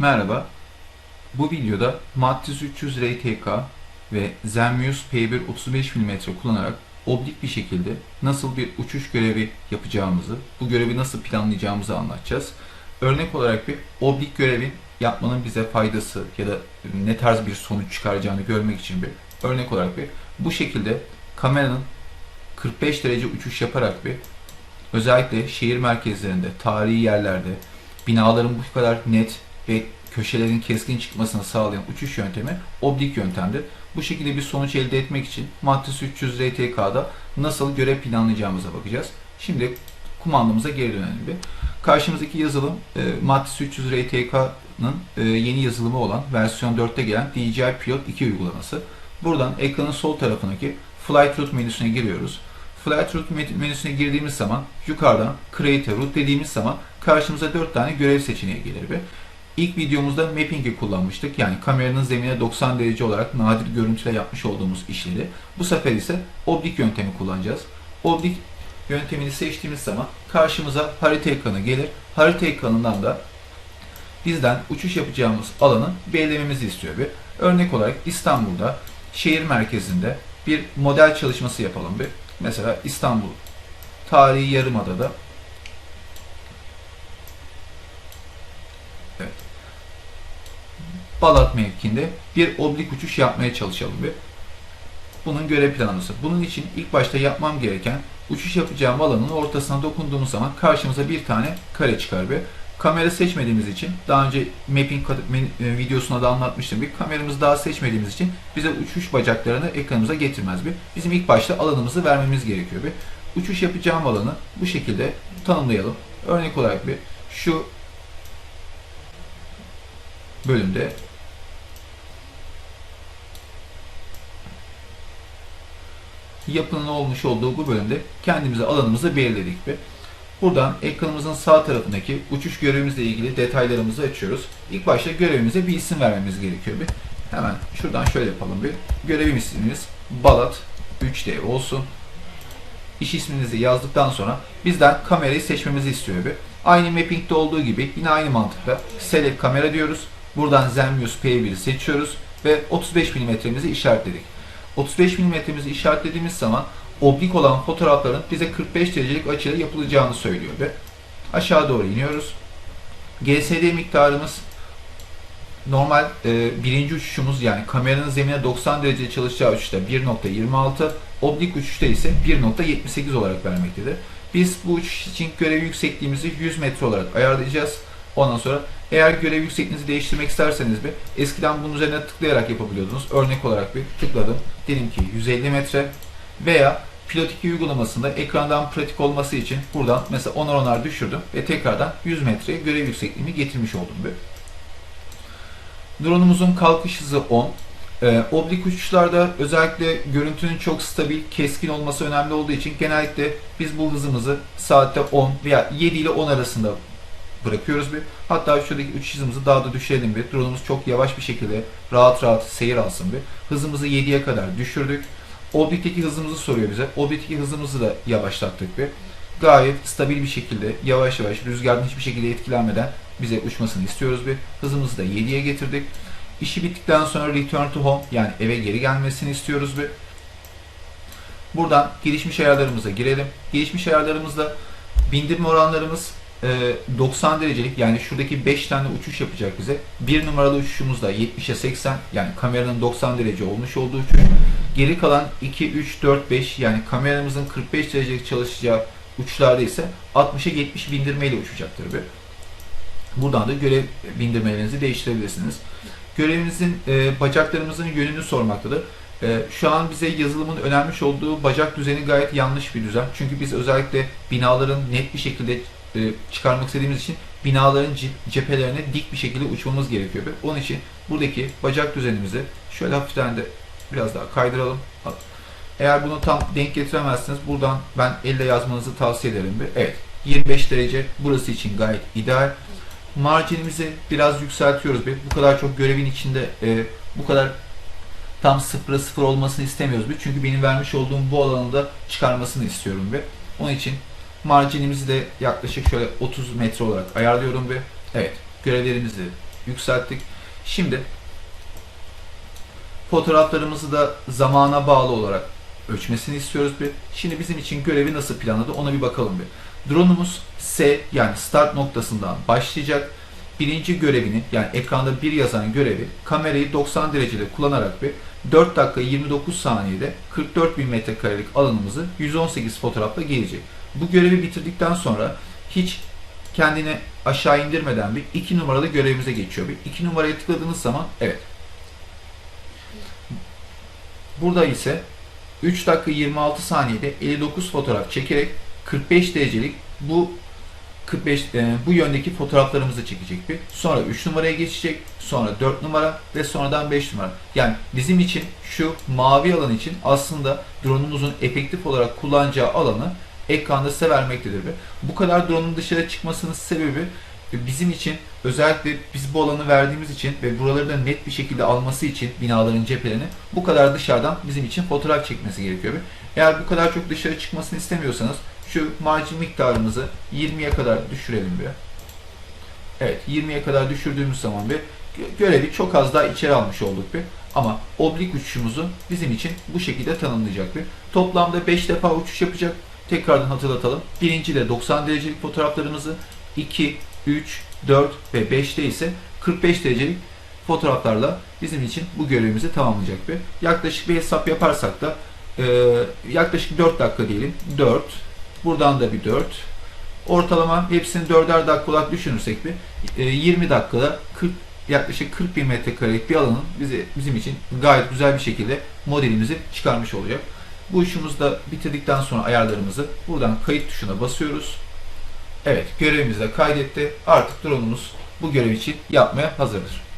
Merhaba. Bu videoda Matrix 300 RTK ve Zenmuse P1 35 mm kullanarak oblik bir şekilde nasıl bir uçuş görevi yapacağımızı, bu görevi nasıl planlayacağımızı anlatacağız. Örnek olarak bir oblik görevi yapmanın bize faydası ya da ne tarz bir sonuç çıkaracağını görmek için bir örnek olarak bir bu şekilde kameranın 45 derece uçuş yaparak bir özellikle şehir merkezlerinde, tarihi yerlerde binaların bu kadar net ve köşelerin keskin çıkmasını sağlayan uçuş yöntemi oblik yöntemdir. Bu şekilde bir sonuç elde etmek için Matrix 300 RTK'da nasıl görev planlayacağımıza bakacağız. Şimdi kumandamıza geri dönelim bir. Karşımızdaki yazılım e, Matrix 300 RTK'nın e, yeni yazılımı olan versiyon 4'te gelen DJI Pilot 2 uygulaması. Buradan ekranın sol tarafındaki Flight Route menüsüne giriyoruz. Flight Route menüsüne girdiğimiz zaman yukarıdan Create Route dediğimiz zaman karşımıza 4 tane görev seçeneği gelir ve İlk videomuzda mapping'i kullanmıştık. Yani kameranın zemine 90 derece olarak nadir görüntüle yapmış olduğumuz işleri. Bu sefer ise oblik yöntemi kullanacağız. Oblik yöntemini seçtiğimiz zaman karşımıza harita ekranı gelir. Harita ekranından da bizden uçuş yapacağımız alanı belirlememizi istiyor bir. Örnek olarak İstanbul'da şehir merkezinde bir model çalışması yapalım bir. Mesela İstanbul tarihi yarımadada Balat mevkinde bir oblik uçuş yapmaya çalışalım bir. Bunun görev planlaması. Bunun için ilk başta yapmam gereken uçuş yapacağım alanın ortasına dokunduğumuz zaman karşımıza bir tane kare çıkar bir. Kamera seçmediğimiz için daha önce mapping e, videosuna da anlatmıştım bir kameramızı daha seçmediğimiz için bize uçuş bacaklarını ekranımıza getirmez bir. Bizim ilk başta alanımızı vermemiz gerekiyor bir. Uçuş yapacağım alanı bu şekilde tanımlayalım. Örnek olarak bir şu bölümde yapının olmuş olduğu bu bölümde kendimize alanımızı belirledik bir. Buradan ekranımızın sağ tarafındaki uçuş görevimizle ilgili detaylarımızı açıyoruz. İlk başta görevimize bir isim vermemiz gerekiyor bir. Hemen şuradan şöyle yapalım bir. Görevim ismimiz Balat 3D olsun. İş isminizi yazdıktan sonra bizden kamerayı seçmemizi istiyor bir. Aynı mapping'de olduğu gibi yine aynı mantıkla select kamera diyoruz. Buradan Zenmuse P1'i seçiyoruz ve 35 mm'mizi işaretledik. 35 mm'mizi işaretlediğimiz zaman oblik olan fotoğrafların bize 45 derecelik açıyla yapılacağını söylüyor ve aşağı doğru iniyoruz. GSD miktarımız normal e, birinci uçuşumuz yani kameranın zemine 90 derece çalışacağı uçuşta 1.26, oblik uçuşta ise 1.78 olarak vermektedir. Biz bu uçuş için görev yüksekliğimizi 100 metre olarak ayarlayacağız. Ondan sonra eğer görev yüksekliğinizi değiştirmek isterseniz bir eskiden bunun üzerine tıklayarak yapabiliyordunuz. Örnek olarak bir tıkladım. Dedim ki 150 metre veya Pilot 2 uygulamasında ekrandan pratik olması için buradan mesela 10'ar 10'ar düşürdüm ve tekrardan 100 metreye görev yüksekliğimi getirmiş oldum bir. Drone'umuzun kalkış hızı 10. Ee, oblik uçuşlarda özellikle görüntünün çok stabil, keskin olması önemli olduğu için genellikle biz bu hızımızı saatte 10 veya 7 ile 10 arasında bırakıyoruz bir. Hatta şuradaki uçuş hızımızı daha da düşürelim bir. Drone'umuz çok yavaş bir şekilde rahat rahat seyir alsın bir. Hızımızı 7'ye kadar düşürdük. Oblikteki hızımızı soruyor bize. Oblikteki hızımızı da yavaşlattık bir. Gayet stabil bir şekilde yavaş yavaş rüzgardan hiçbir şekilde etkilenmeden bize uçmasını istiyoruz bir. Hızımızı da 7'ye getirdik. İşi bittikten sonra return to home yani eve geri gelmesini istiyoruz bir. Buradan gelişmiş ayarlarımıza girelim. Gelişmiş ayarlarımızda bindirme oranlarımız 90 e, derecelik yani şuradaki 5 tane uçuş yapacak bize. Bir numaralı uçuşumuzda 70'e 80 yani kameranın 90 derece olmuş olduğu uçuş. Geri kalan 2, 3, 4, 5 yani kameramızın 45 derecelik çalışacağı uçlarda ise 60'a 70 bindirmeyle uçacaktır bir. Buradan da görev bindirmelerinizi değiştirebilirsiniz. Görevimizin e, bacaklarımızın yönünü sormaktadır. E, şu an bize yazılımın önermiş olduğu bacak düzeni gayet yanlış bir düzen. Çünkü biz özellikle binaların net bir şekilde e, çıkarmak istediğimiz için binaların cephelerine dik bir şekilde uçmamız gerekiyor. Onun için buradaki bacak düzenimizi şöyle hafiften de biraz daha kaydıralım. Eğer bunu tam denk getiremezseniz buradan ben elle yazmanızı tavsiye ederim. Evet 25 derece burası için gayet ideal. Marjinimizi biraz yükseltiyoruz. Bu kadar çok görevin içinde e, bu kadar tam sıfıra sıfır olmasını istemiyoruz. Çünkü benim vermiş olduğum bu alanı da çıkarmasını istiyorum. Ve onun için Marjinimizi de yaklaşık şöyle 30 metre olarak ayarlıyorum bir. Evet görevlerimizi yükselttik. Şimdi fotoğraflarımızı da zamana bağlı olarak ölçmesini istiyoruz bir. Şimdi bizim için görevi nasıl planladı ona bir bakalım bir. Drone'umuz S yani start noktasından başlayacak. Birinci görevini yani ekranda bir yazan görevi kamerayı 90 derecede kullanarak bir 4 dakika 29 saniyede 44 bin metrekarelik alanımızı 118 fotoğrafla gelecek. Bu görevi bitirdikten sonra hiç kendini aşağı indirmeden bir 2 numaralı görevimize geçiyor. Bir 2 numaraya tıkladığınız zaman evet. Burada ise 3 dakika 26 saniyede 59 fotoğraf çekerek 45 derecelik bu 45 e, bu yöndeki fotoğraflarımızı çekecek bir. Sonra 3 numaraya geçecek. Sonra 4 numara ve sonradan 5 numara. Yani bizim için şu mavi alan için aslında drone'umuzun efektif olarak kullanacağı alanı ekranda size vermektedir. Ve bu kadar drone'un dışarı çıkmasının sebebi e, bizim için özellikle biz bu alanı verdiğimiz için ve buraları da net bir şekilde alması için binaların cephelerini bu kadar dışarıdan bizim için fotoğraf çekmesi gerekiyor. Eğer bu kadar çok dışarı çıkmasını istemiyorsanız şu margin miktarımızı 20'ye kadar düşürelim bir. Evet 20'ye kadar düşürdüğümüz zaman bir gö- görevi çok az daha içeri almış olduk bir. Ama oblik uçuşumuzu bizim için bu şekilde tanımlayacak bir. Toplamda 5 defa uçuş yapacak. Tekrardan hatırlatalım. Birinci de 90 derecelik fotoğraflarımızı 2, 3, 4 ve 5'te ise 45 derecelik fotoğraflarla bizim için bu görevimizi tamamlayacak bir. Yaklaşık bir hesap yaparsak da e, yaklaşık 4 dakika diyelim. 4, buradan da bir 4. Ortalama hepsini 4'er dakika olarak düşünürsek bir e, 20 dakikada 40 yaklaşık 40 bin metrekarelik bir alanın bize, bizim için gayet güzel bir şekilde modelimizi çıkarmış olacak. Bu işimizi de bitirdikten sonra ayarlarımızı buradan kayıt tuşuna basıyoruz. Evet görevimizi de kaydetti. Artık drone'umuz bu görev için yapmaya hazırdır.